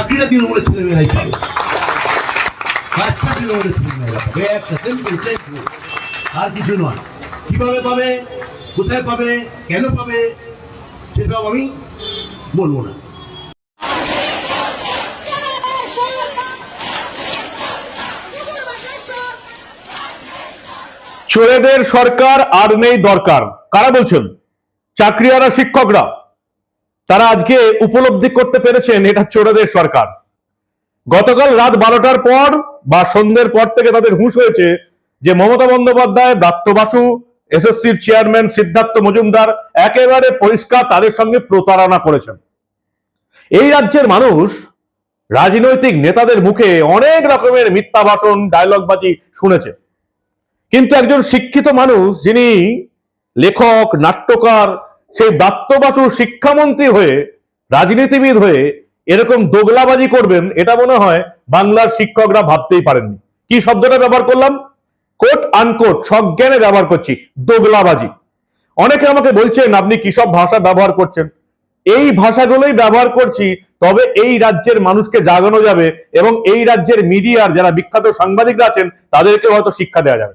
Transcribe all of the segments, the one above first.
চাকরিটা তৃণমূলের তৃণমূলের ছেলেমেয়েরা পাবে। আর কিছু নয়। কীভাবে পাবে? কোথায় পাবে? কেন পাবে? সেসব আমি না। সরকার আর নেই দরকার। কারা বলছেন? চাকরিয়ারা শিক্ষকরা। তারা আজকে উপলব্ধি করতে পেরেছেন এটা চোরেদের সরকার। গতকাল রাত বারোটার পর বা সন্ধ্যের পর থেকে তাদের হুঁশ হয়েছে যে মমতা বন্দ্যোপাধ্যায় ব্রাত্য বাসু, এসএসসির চেয়ারম্যান সিদ্ধার্থ মজুমদার একেবারে পরিষ্কার তাদের সঙ্গে প্রতারণা করেছেন। এই রাজ্যের মানুষ রাজনৈতিক নেতাদের মুখে অনেক রকমের মিথ্যা ভাষণ ডায়লগবাজি শুনেছে। কিন্তু একজন শিক্ষিত মানুষ যিনি লেখক, নাট্যকার সেই ব্রাত্যবাসু শিক্ষামন্ত্রী হয়ে, রাজনীতিবিদ হয়ে এরকম দোগলাবাজি করবেন, এটা মনে হয় বাংলার শিক্ষকরা ভাবতেই পারেননি। কি শব্দটা ব্যবহার করলাম? কোট আনকোট, সজ্ঞানে ব্যবহার করছি, দোগলাবাজি। অনেকে আমাকে বলছেন, আপনি কি সব ভাষা ব্যবহার করছেন? এই ভাষাগুলোই ব্যবহার করছি, তবে এই রাজ্যের মানুষকে জাগানো যাবে এবং এই রাজ্যের মিডিয়ার যারা বিখ্যাত সাংবাদিকরা আছেন, তাদেরকে হয়তো শিক্ষা দেওয়া যাবে।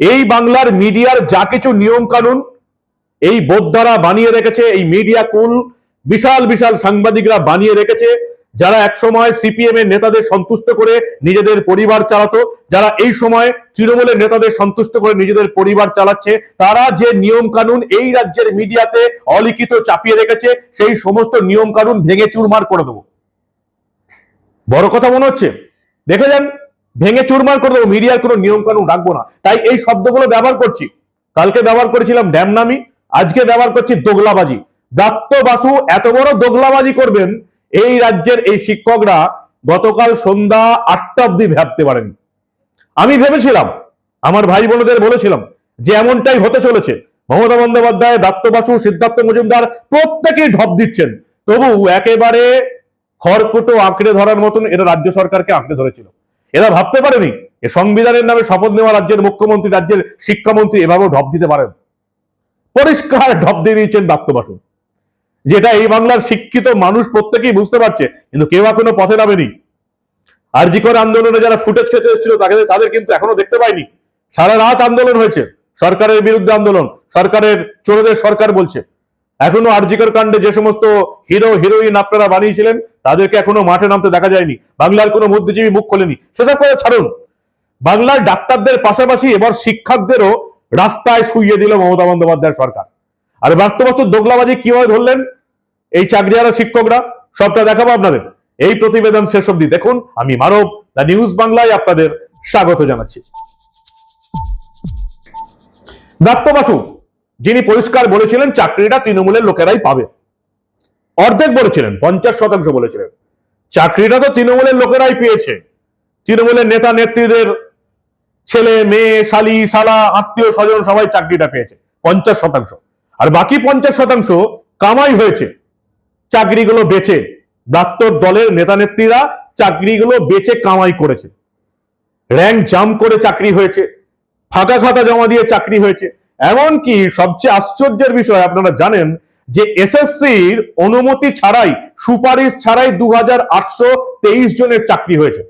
এই বাংলার মিডিয়ার যা কিছু নিয়ম কানুন এই বোদ্ধারা বানিয়ে রেখেছে, এই মিডিয়া কুল বিশাল বিশাল সাংবাদিকরা বানিয়ে রেখেছে, যারা একসময় সিপিএম এর নেতাদের সন্তুষ্ট করে নিজেদের পরিবার চালাতো, যারা এই সময় তৃণমূলের নেতাদের সন্তুষ্ট করে নিজেদের পরিবার চালাচ্ছে, তারা যে নিয়ম কানুন এই রাজ্যের মিডিয়াতে অলিখিত চাপিয়ে রেখেছে, সেই সমস্ত নিয়ম কানুন ভেঙে চুরমার করে দেবো। বড় কথা মনে হচ্ছে? দেখে যান, ভেঙে চুরমার করে দেবো মিডিয়ার কোনো নিয়ম কানুন রাখব না। তাই এই শব্দগুলো ব্যবহার করছি। কালকে ব্যবহার করেছিলাম ড্যাম ড্যামনামি আজকে ব্যবহার করছি দোগলাবাজি। দত্ত বাসু এত বড় দোগলাবাজি করবেন, এই রাজ্যের এই শিক্ষকরা গতকাল সন্ধ্যা আটটা অব্দি ভাবতে পারেনি। আমি ভেবেছিলাম, আমার ভাই বোনদের বলেছিলাম যে এমনটাই হতে চলেছে। মমতা বন্দ্যোপাধ্যায়, দত্ত বাসু, সিদ্ধার্থ মজুমদার প্রত্যেকেই ঢপ দিচ্ছেন। তবু একেবারে খড়কুটো আঁকড়ে ধরার মতন এরা রাজ্য সরকারকে আঁকড়ে ধরেছিল। এরা ভাবতে পারেনি সংবিধানের নামে শপথ নেওয়া রাজ্যের মুখ্যমন্ত্রী, রাজ্যের শিক্ষামন্ত্রী এভাবেও ঢপ দিতে পারেন। পরিষ্কার ঢপ দিয়ে দিয়েছেন বাসু যেটা এই বাংলার শিক্ষিত মানুষ প্রত্যেকেই বুঝতে পারছে, কিন্তু কেউ এখনও পথে নামেনি। আর জি করে আন্দোলনে যারা ফুটেজ খেতে এসেছিল তাদের তাদের কিন্তু এখনও দেখতে পাইনি। সারা রাত আন্দোলন হয়েছে। সরকারের বিরুদ্ধে আন্দোলন, সরকারের চোরদের সরকার বলছে। এখনও আরজিকর কাণ্ডে যে সমস্ত হিরো, হিরোইন আপনারা বানিয়েছিলেন, তাদেরকে এখনও মাঠে নামতে দেখা যায়নি। বাংলার কোনো বুদ্ধিজীবী মুখ খোলেনি। সেসব করে ছাড়ুন। বাংলার ডাক্তারদের পাশাপাশি এবার শিক্ষকদেরও রাস্তায় শুইয়ে দিল মমতা বন্দ্যোপাধ্যায় সরকার। আর বাস্তবস্তু দোগলাবাজি কীভাবে ধরলেন? এই চাকরিয়ারা শিক্ষকরা, সবটা দেখাবো আপনাদের। এই প্রতিবেদন শেষ অব্দি দেখুন। আমি মানব, দ্য নিউজ বাংলায় আপনাদের স্বাগত জানাচ্ছি। দত্ত বাসু যিনি পরিষ্কার বলেছিলেন, চাকরিটা তৃণমূলের লোকেরাই পাবে। অর্ধেক বলেছিলেন, পঞ্চাশ শতাংশ বলেছিলেন। চাকরিটা তো তৃণমূলের লোকেরাই পেয়েছে। তৃণমূলের নেতা নেত্রীদের ছেলে, মেয়ে, শালি, শালা, আত্মীয় স্বজন সবাই চাকরিটা পেয়েছে, পঞ্চাশ শতাংশ। আর বাকি পঞ্চাশ শতাংশ কামাই হয়েছে, চাকরিগুলো বেচে। ডাক্তার দলের নেতা নেত্রীরা চাকরিগুলো বেচে কামাই করেছে। র্যাঙ্ক জাম করে চাকরি হয়েছে, ফাঁকা খাতা জমা দিয়ে চাকরি হয়েছে। এমনকি সবচেয়ে আশ্চর্যের বিষয় আপনারা জানেন যে এসএসসির অনুমতি ছাড়াই, সুপারিশ ছাড়াই দু হাজার আটশো তেইশ জনের চাকরি হয়েছে।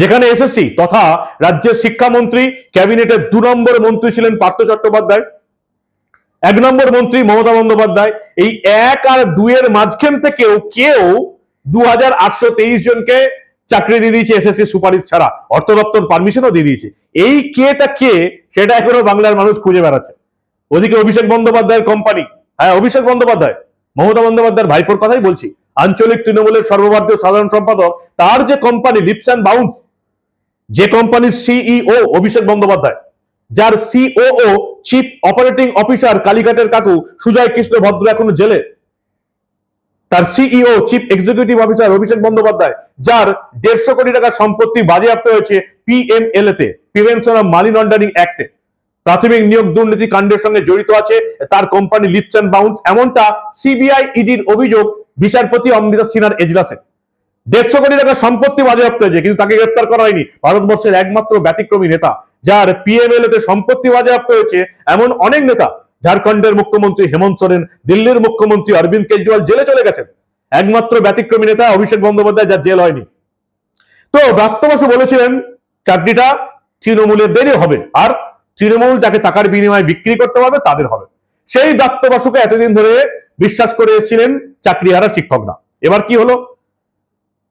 যেখানে এসএসসি তথা রাজ্যের শিক্ষামন্ত্রী, ক্যাবিনেটের দু নম্বর মন্ত্রী ছিলেন পার্থ চট্টোপাধ্যায়। এক নম্বর মন্ত্রী মমতা বন্দ্যোপাধ্যায়। এই এক আর দুইয়ের মাঝখান থেকেও কেউ দু হাজার আটশো তেইশ জনকে চাকরি দিয়ে দিয়েছে এসএসসি সুপারিশ ছাড়া। অর্থ দপ্তর পারমিশনও দিয়ে দিয়েছে। এই কেটা কে, সেটা এখনও বাংলার মানুষ খুঁজে বেড়াচ্ছে। ওদিকে অভিষেক বন্দ্যোপাধ্যায়ের কোম্পানি হ্যাঁ অভিষেক বন্দ্যোপাধ্যায়। মমতা বন্দ্যোপাধ্যায়ের ভাইপোর কথাই বলছি। আঞ্চলিক তৃণমূলের সর্বভারতীয় সাধারণ সম্পাদক, তার যে কোম্পানি লিপস অ্যান্ড বাউন্স যে কোম্পানির সিইও অভিষেক বন্দ্যোপাধ্যায়, যার সিওও চিফ অপারেটিং অফিসার কালীঘাটের কাকু সুজয় কৃষ্ণ ভদ্র এখনও জেলে, তার CEO chief executive officer Abhishek Bandyopadhyay, যার দেড়শো কোটি টাকার সম্পত্তি বাজেয়াপ্ত হয়েছে পিএমএল তে প্রিভেনশন অফ মানি লন্ডারিং অ্যাক্টে প্রাথমিক নিয়োগ দুর্নীতি কাণ্ডের সঙ্গে জড়িত আছে তার কোম্পানি লিপস অ্যান্ড বাউন্স এমনটা সিবিআই ইডির অভিযোগ বিচারপতি অমৃতা সিনহার এজলাসে। দেড়শো কোটি টাকার সম্পত্তি বাজেয়াপ্ত হয়েছে, কিন্তু তাকে গ্রেপ্তার করা হয়নি। ভারতবর্ষের একমাত্র ব্যতিক্রমী নেতা, যার পিএমএল তে সম্পত্তি বাজেয়াপ্ত হয়েছে এমন অনেক নেতা, ঝাড়খণ্ডের মুখ্যমন্ত্রী হেমন্ত সোরেন, দিল্লির মুখ্যমন্ত্রী অরবিন্দ কেজরিওয়াল জেলে চলে গেছেন। একমাত্র ব্যতিক্রমী নেতা অভিষেক বন্দ্যোপাধ্যায়, যার জেল হয়নি। তো ব্রাত্য বলেছিলেন, চাকরিটা তৃণমূলের দেরি হবে, আর তৃণমূল যাকে টাকার বিনিময়ে বিক্রি করতে পারবে, তাদের হবে। সেই ব্রাত্য এতদিন ধরে বিশ্বাস করে এসেছিলেন চাকরি চাকরিহারা শিক্ষকরা। এবার কি হলো?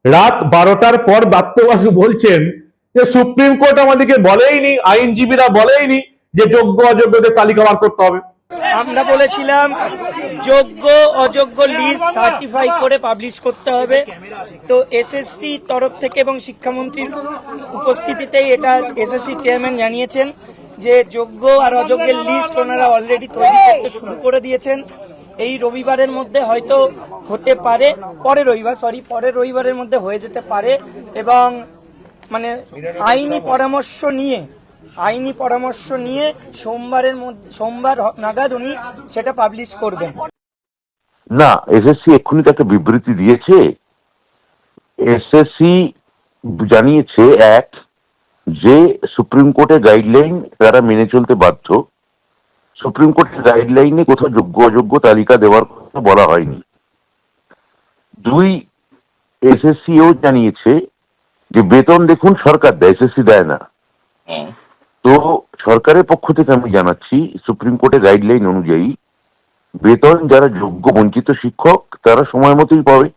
রাত বারোটার পর ব্রাত্য বসু বলছেন যে, সুপ্রিম কোর্ট আমাদেরকে বলেইনি, আইনজীবীরা বলেইনি যে, যোগ্য, অযোগ্যদের তালিকা বার করতে হবে। আমরা বলেছিলাম, যোগ্য, অযোগ্য লিস্ট সার্টিফাই করে পাবলিশ করতে হবে। তো এসএসসি তরফ থেকে এবং শিক্ষামন্ত্রীর উপস্থিতিতেই এটা এসএসসি চেয়ারম্যান জানিয়েছেন যে, যোগ্য আর অযোগ্যের লিস্ট ওনারা অলরেডি তৈরি করতে শুরু করে দিয়েছেন। এই রবিবারের মধ্যে হয়তো হতে পারে পরে রবিবার সরি পরের রবিবারের মধ্যে হয়ে যেতে পারে এবং মানে আইনি পরামর্শ নিয়ে, আইনি পরামর্শ নিয়ে সোমবারের মধ্যে, সোমবার নাগাদ উনি সেটা পাবলিশ করবেন। না এসএসসি এক্ষুনি তো একটা বিবৃতি দিয়েছে। এসএসসি জানিয়েছে, এক, যে সুপ্রিম কোর্টের গাইডলাইন তারা মেনে চলতে বাধ্য। সুপ্রিম কোর্টের গাইডলাইনে কোথাও যোগ্য অযোগ্য তালিকা দেওয়ার কথা বলা হয়নি। দুই এসএসসিও জানিয়েছে যে বেতন দেখুন সরকার দেয় এসএসসি দেয় না। তো সরকারের পক্ষ থেকে আমি জানাচ্ছি সুপ্রিম কোর্টের গাইডলাইন অনুযায়ী বেতন যারা যোগ্য বঞ্চিত শিক্ষক তারা সময় মতোই পাবে।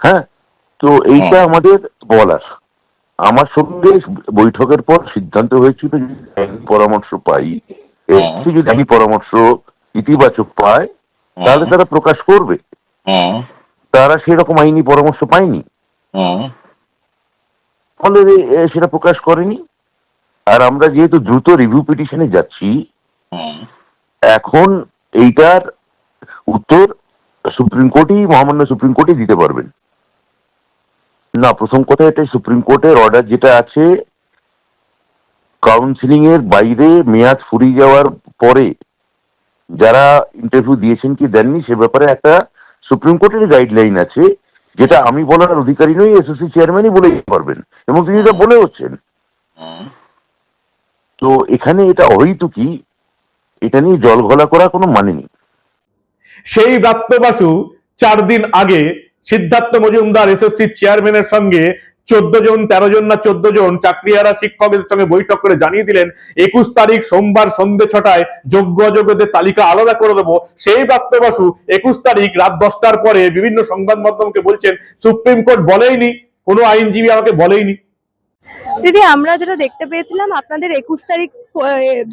হ্যাঁ? তো এইটা আমাদের বলার। আমার সঙ্গে বৈঠকের পর সিদ্ধান্ত হয়েছিল যে আইনি পরামর্শ পাই। যদি আমি পরামর্শ ইতিবাচক পায় তাহলে তারা প্রকাশ করবে। তারা সেরকম আইনি পরামর্শ পায়নি। ফলে সেটা প্রকাশ করেনি। আর আমরা যেহেতু দ্রুত রিভিউ পিটিশনে যাচ্ছি এখন এইটার উত্তর সুপ্রিম কোর্টই মহামান্য সুপ্রিম কোর্টই দিতে পারবেন। না, প্রথম কথা এটাই সুপ্রিম কোর্টের অর্ডার যেটা আছে কাউন্সিলিং এর বাইরে মেয়াদ ফুরিয়ে যাওয়ার পরে যারা ইন্টারভিউ দিয়েছেন কি দেননি, সে ব্যাপারে একটা সুপ্রিম কোর্টের গাইডলাইন আছে, যেটা আমি বলার অধিকারী নই এসএসসি চেয়ারম্যানই বলে পারবেন। এবং তিনি এটা বলে হচ্ছেন। তো এখানে এটা অহৈতুকি, এটা নিয়ে জল ঘোলা করা কোনো মানে নেই। সেই ব্রাত্য চার দিন আগে সিদ্ধার্থ মজুমদার, এসএসসি চেয়ারম্যানের সঙ্গে চোদ্দ জন, তেরো জন না চোদ্দ জন চাকরিয়ারা শিক্ষকদের সঙ্গে বৈঠক করে জানিয়ে দিলেন, একুশ তারিখ সোমবার সন্ধ্যে ছটায় যোগ্য অযোগ্যদের তালিকা আলাদা করে দেবো। সেই বাপ্তে বসু একুশ তারিখ রাত দশটার পরে বিভিন্ন সংবাদ মাধ্যমকে বলছেন, সুপ্রিম কোর্ট বলেইনি, কোনো আইনজীবী আমাকে বলেইনি। দিদি, আমরা যেটা দেখতে পেয়েছিলাম, আপনাদের একুশ তারিখ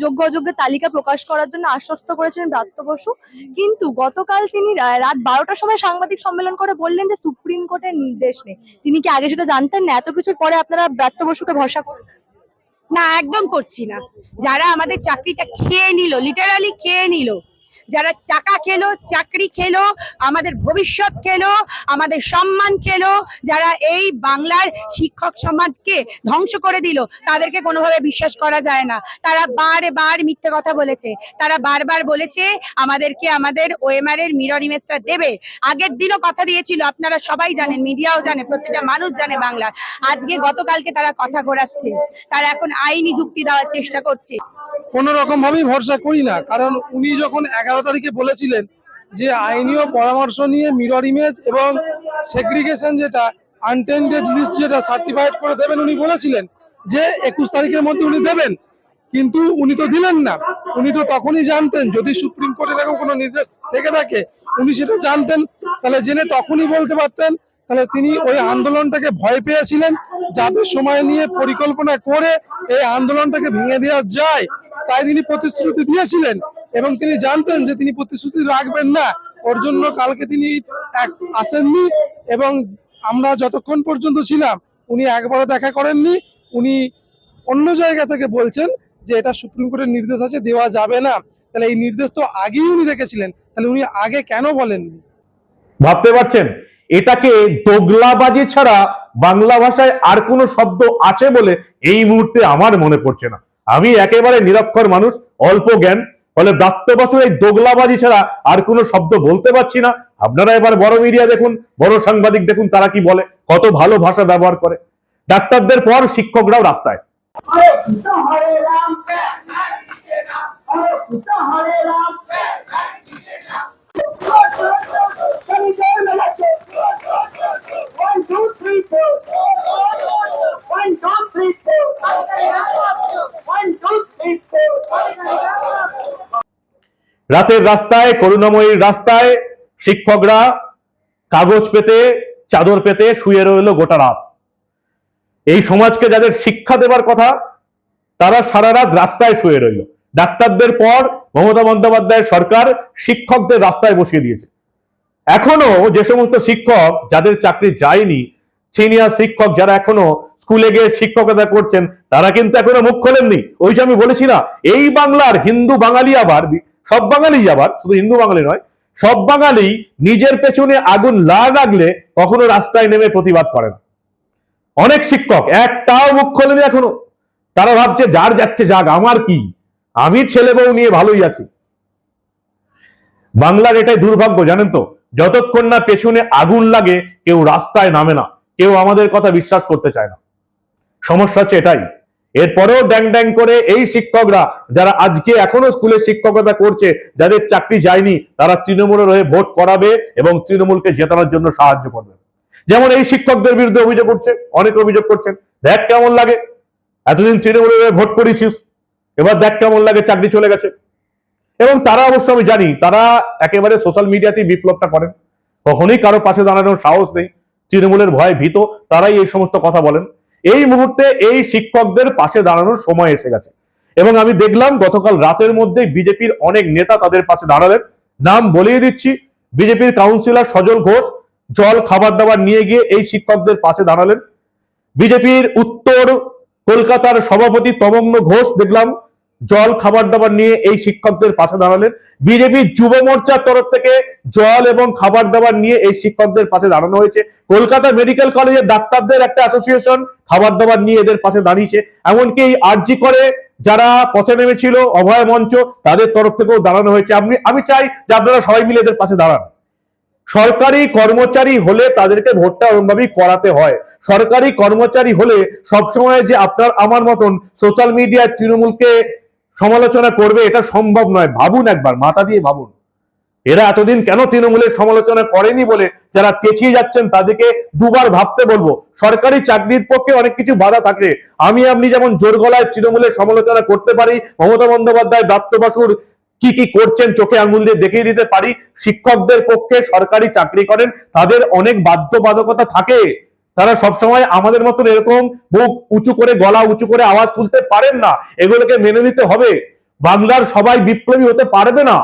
যোগ্য অযোগ্য তালিকা প্রকাশ করার জন্য আশ্বস্ত করেছিলেন ব্রাত্য বসু। কিন্তু গতকাল তিনি রাত বারোটার সময় সাংবাদিক সম্মেলন করে বললেন যে সুপ্রিম কোর্টের নির্দেশ নেই। তিনি কি আগে সেটা জানতেন না? এত কিছুর পরে আপনারা ব্রাত্য বসুকে ভরসা করেন না, একদম করছি না। যারা আমাদের চাকরিটা খেয়ে নিল লিটারালি খেয়ে নিল যারা টাকা খেলো, চাকরি খেলো, আমাদের ভবিষ্যৎ খেলো, আমাদের সম্মান খেলো, যারা এই বাংলার শিক্ষক সমাজকে ধ্বংস করে দিল, তাদেরকে কোনোভাবে বিশ্বাস করা যায় না। তারা বারে বার মিথ্যে কথা বলেছে। তারা বারবার বলেছে, আমাদেরকে আমাদের ওএমআর এর মিরর ইমেজটা দেবে। আগের দিনও কথা দিয়েছিল, আপনারা সবাই জানেন, মিডিয়াও জানে প্রত্যেকটা মানুষ জানে বাংলার। আজকে গতকালকে তারা কথা ঘোরাচ্ছে। তারা এখন আইনি যুক্তি দেওয়ার চেষ্টা করছে। কোন রকম ভাবেই ভরসা করি না, কারণ উনি যখন এগারো তারিখে বলেছিলেন যে আইনীয় পরামর্শ নিয়ে মিরর ইমেজ এবং সেগ্রিগেশন যেটা আনটেন্ডেড লিস্ট যেটা সার্টিফাইড করে দেবেন উনি বলেছিলেন যে একুশ তারিখের মধ্যে উনি দেবেন। কিন্তু উনি তো দিলেন না। উনি তো তখনই জানতেন, যদি সুপ্রিম কোর্টের এরকম কোনো নির্দেশ থেকে থাকে, উনি সেটা জানতেন। তাহলে জেনে তখনই বলতে পারতেন। তাহলে তিনি ওই আন্দোলনটাকে ভয় পেয়েছিলেন যাতে সময় নিয়ে পরিকল্পনা করে এই আন্দোলনটাকে ভেঙে দেওয়া যায়, তাই তিনি প্রতিশ্রুতি দিয়েছিলেন। এবং তিনি জানতেন যে তিনি প্রতিশ্রুতি রাখবেন না। ওর জন্য কালকে তিনি এক- আসেননি এবং আমরা যতক্ষণ পর্যন্ত ছিলাম, উনি একবারও দেখা করেননি। উনি অন্য জায়গা থেকে বলছেন যে এটা সুপ্রিম কোর্টের নির্দেশ আছে, দেওয়া যাবে না। তাহলে এই নির্দেশ তো আগেই উনি দেখেছিলেন। তাহলে উনি আগে কেন বলেননি? ভাবতে পারছেন? এটাকে দোগলাবাজি ছাড়া বাংলা ভাষায় আর কোনো শব্দ আছে বলে এই মুহূর্তে আমার মনে পড়ছে না। আমি একেবারে নিরক্ষর মানুষ, অল্প জ্ঞান ফলে ব্রাত্যবাসের এই দোগলাবাজি ছাড়া আর কোনো শব্দ বলতে পারছি না। আপনারা এবার বড় মিডিয়া দেখুন, বড় সাংবাদিক দেখুন, তারা কি বলে, কত ভালো ভাষা ব্যবহার করে। ডাক্তারদের পর শিক্ষকরাও রাস্তায়। হরে রাম রাতের রাস্তায়, করুণাময়ীর রাস্তায় শিক্ষকরা কাগজ পেতে, চাদর পেতে শুয়ে রইল গোটা রাত। এই সমাজকে যাদের শিক্ষা দেবার কথা, তারা সারা রাত রাস্তায় শুয়ে রইল। ডাক্তারদের পর মমতা বন্দ্যোপাধ্যায়ের সরকার শিক্ষকদের রাস্তায় বসিয়ে দিয়েছে। এখনও যে সমস্ত শিক্ষক যাদের চাকরি যায়নি সিনিয়র শিক্ষক যারা এখনও স্কুলে গিয়ে শিক্ষকতা করছেন, তারা কিন্তু এখনও মুখ খোলেননি। ওই যে আমি বলেছি না, এই বাংলার হিন্দু বাঙালি আবার, সব বাঙালি আবার, শুধু হিন্দু বাঙালি নয়, সব বাঙালি নিজের পেছনে আগুন না লাগলে কখনো রাস্তায় নেমে প্রতিবাদ করেন অনেক শিক্ষক একটাও মুখ খোলেনি এখনও। তারা ভাবছে, যার যাচ্ছে যাক, আমার কি? আমি ছেলে বউ নিয়ে ভালোই আছি। বাংলার এটাই দুর্ভাগ্য, জানেন তো? যতক্ষণ না পেছনে আগুন লাগে, কেউ রাস্তায় নামে না, কেউ আমাদের কথা বিশ্বাস করতে চায় না। সমস্যা হচ্ছে এটাই। এরপরেও ড্যাং ড্যাং করে এই শিক্ষকরা, যারা আজকে এখনও স্কুলে শিক্ষকতা করছে, যাদের চাকরি যায়নি, তারা তৃণমূলের হয়ে ভোট করাবে এবং তৃণমূলকে জেতানোর জন্য সাহায্য করবে। যেমন এই শিক্ষকদের বিরুদ্ধে অভিযোগ করছে অনেক অভিযোগ করছেন। দেখ কেমন লাগে। এতদিন তৃণমূলের ভোট করেছিস। এবার দেখ কেমন লাগে, চাকরি চলে গেছে। এবং তারা অবশ্য আমি জানি, তারা একেবারে সোশ্যাল মিডিয়াতেই বিপ্লবটা করেন। কখনোই কারও পাশে দাঁড়ানোর সাহস নেই, তৃণমূলের ভয়ে ভীত, তারাই এই সমস্ত কথা বলেন। এই মুহূর্তে এই শিক্ষকদের পাশে দাঁড়ানোর সময় এসে গেছে। এবং আমি দেখলাম গতকাল রাতের মধ্যে বিজেপির অনেক নেতা তাদের পাশে দাঁড়ালেন। নাম বলিয়ে দিচ্ছি, বিজেপির কাউন্সিলর সজল ঘোষ জল খাবার দাবার নিয়ে গিয়ে এই শিক্ষকদের পাশে দাঁড়ালেন। বিজেপির উত্তর কলকাতার সভাপতি তমগ্ন ঘোষ দেখলাম জল খাবার দাবার নিয়ে এই শিক্ষকদের পাশে দাঁড়ালেন। বিজেপির যুব মোর্চার তরফ থেকে জল এবং খাবার দাবার নিয়ে এই শিক্ষকদের পাশে দাঁড়ানো হয়েছে। কলকাতা মেডিকেল কলেজের ডাক্তারদের একটা অ্যাসোসিয়েশন খাবার দাবার নিয়ে এদের পাশে দাঁড়িয়েছে। এমনকি এই আরজি করে যারা পথে নেমেছিল, অভয় মঞ্চ, তাদের তরফ থেকেও দাঁড়ানো হয়েছে। আমি আমি চাই যে আপনারা সবাই মিলে এদের পাশে দাঁড়ান। সরকারি কর্মচারী হলে তাদেরকে ভোটটা ওরমভাবেই করাতে হয়। সরকারি কর্মচারী হলে সবসময় যে আপনার আমার মতন সোশ্যাল মিডিয়ায় তৃণমূলকে সমালোচনা করবে, এটা সম্ভব নয়। ভাবুন একবার, মাথা দিয়ে ভাবুন। এরা এতদিন কেন তৃণমূলের সমালোচনা করেনি বলে যারা পেছিয়ে যাচ্ছেন তাদেরকে দুবার ভাবতে বলব। সরকারি চাকরির পক্ষে অনেক কিছু বাধা থাকে। আমি, আপনি যেমন জোর গলায় তৃণমূলের সমালোচনা করতে পারি, মমতা বন্দ্যোপাধ্যায়, দত্ত বাসুর কি কি করছেন চোখে আঙুল দিয়ে দেখিয়ে দিতে পারি, শিক্ষকদের পক্ষে সরকারি চাকরি করেন, তাদের অনেক বাধ্যবাধকতা থাকে। তারা সবসময় আমাদের মতন এরকম বুক উঁচু করে, গলা উঁচু করে আওয়াজ তুলতে পারেন না। এগুলোকে মেনে নিতে হবে। বাংলার সবাই বিপ্লবী হতে পারবে না।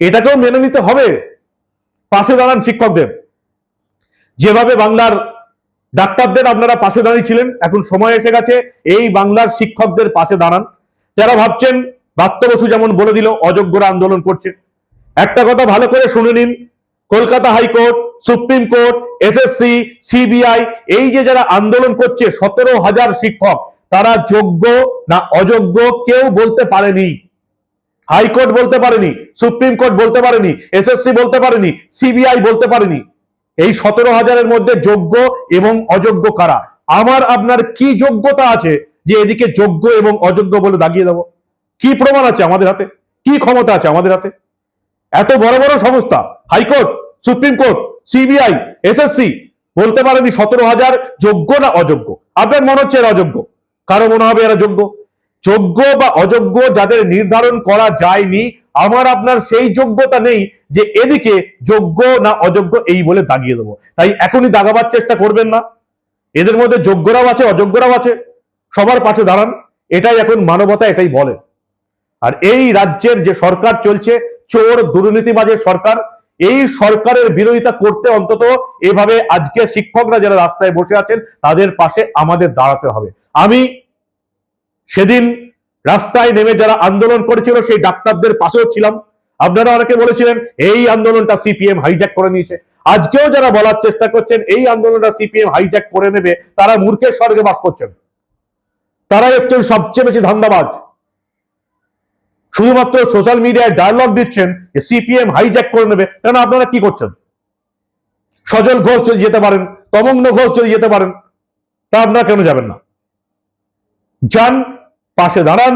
এটাকেও মেনে নিতে হবে। পাশে দাঁড়ান শিক্ষকদের। যেভাবে বাংলার ডাক্তারদের আপনারা পাশে দাঁড়িয়েছিলেন, এখন সময় এসে গেছে, এই বাংলার শিক্ষকদের পাশে দাঁড়ান। যারা ভাবছেন দত্ত বসু যেমন বলে দিল, অযোগ্যরা আন্দোলন করছে। একটা কথা ভালো করে শুনে নিন, Kolkata high court supreme court SSC CBI এই যে যারা আন্দোলন করছে, সতেরো হাজার শিক্ষক, তারা যোগ্য না অযোগ্য কেউ বলতে পারেনি। হাইকোর্ট বলতে পারেনি, সুপ্রিম কোর্ট বলতে পারেনি এসএসসি বলতে পারেনি সিবিআই বলতে পারেনি। এই সতেরো হাজারের মধ্যে যোগ্য এবং অযোগ্য কারা? আমার, আপনার কি যোগ্যতা আছে যে এদিকে যোগ্য এবং অযোগ্য বলে দাগিয়ে দেবো? কি প্রমাণ আছে আমাদের হাতে? কি ক্ষমতা আছে আমাদের হাতে? এত বড় বড় সংস্থা, high court, supreme court CBI SSC বলতে পারেনি সতেরো হাজার যোগ্য না অযোগ্য? আপনার মনে হচ্ছে এরা অযোগ্য? কারও মনে হবে এরা যোগ্য? যোগ্য বা অযোগ্য যাদের নির্ধারণ করা যায়নি, আমার আপনার সেই যোগ্যতা নেই যে এদিকে যোগ্য না অযোগ্য এই বলে দাগিয়ে দেবো। তাই এখনই দাগাবার চেষ্টা করবেন না। এদের মধ্যে যোগ্যরাও আছে, অযোগ্যরাও আছে। সবার পাশে দাঁড়ান। এটাই এখন মানবতা, এটাই বলে। আর এই রাজ্যের যে সরকার চলছে, চোর দুর্নীতিবাজের সরকার এই সরকারের বিরোধিতা করতে অন্তত এভাবে আজকে শিক্ষকরা যারা রাস্তায় বসে আছেন, তাদের পাশে আমাদের দাঁড়াতে হবে। আমি সেদিন রাস্তায় নেমে যারা আন্দোলন করেছিল, সেই ডাক্তারদের পাশেও ছিলাম। আপনারা অনেকে বলেছিলেন, এই আন্দোলনটা সিপিএম হাইজ্যাক করে নিয়েছে। আজকেও যারা বলার চেষ্টা করছেন, এই আন্দোলনটা সিপিএম হাইজ্যাক করে নেবে, তারা মূর্খের স্বর্গে বাস করছেন। তারাই হচ্ছেন সবচেয়ে বেশি ধান্দাবাজ। শুধুমাত্র সোশ্যাল মিডিয়ায় ডায়লগ দিচ্ছেন যে সিপিএম হাইজ্যাক করে নেবে কেন আপনারা কি করছেন? সজল ঘোষ যদি যেতে পারেন তমগ্ন ঘোষ যদি যেতে পারেন, তা আপনারা কেন যাবেন না? যান, পাশে দাঁড়ান।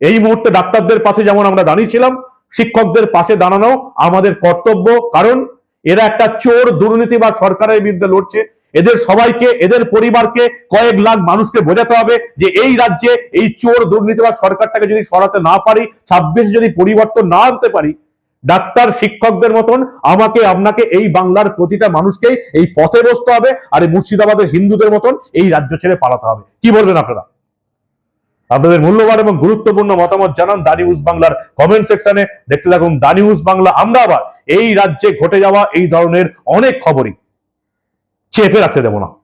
এই মুহূর্তে ডাক্তারদের পাশে যেমন আমরা দাঁড়িয়েছিলাম শিক্ষকদের পাশে দাঁড়ানো আমাদের কর্তব্য। কারণ এরা একটা চোর দুর্নীতি বা সরকারের বিরুদ্ধে লড়ছে এদের সবাইকে, এদের পরিবারকে কয়েক লাখ মানুষকে বোঝাতে হবে যে এই রাজ্যে এই চোর দুর্নীতিবাদ সরকারটাকে যদি সরাতে না পারি, ছাব্বিশ যদি পরিবর্তন না আনতে পারি, ডাক্তার, শিক্ষকদের মতন আমাকে, আপনাকে এই বাংলার প্রতিটা মানুষকেই এই পথে বসতে হবে আর মুর্শিদাবাদের হিন্দুদের মতন এই রাজ্য ছেড়ে পালাতে হবে। কি বলবেন আপনারা? আপনাদের মূল্যবান এবং গুরুত্বপূর্ণ মতামত জানান দা নিউজ বাংলার কমেন্ট সেকশনে। দেখতে থাকুন দা নিউজ বাংলা, আমরা আবার এই রাজ্যে ঘটে যাওয়া এই ধরনের অনেক খবরই। চেপে রাখতে দেব না।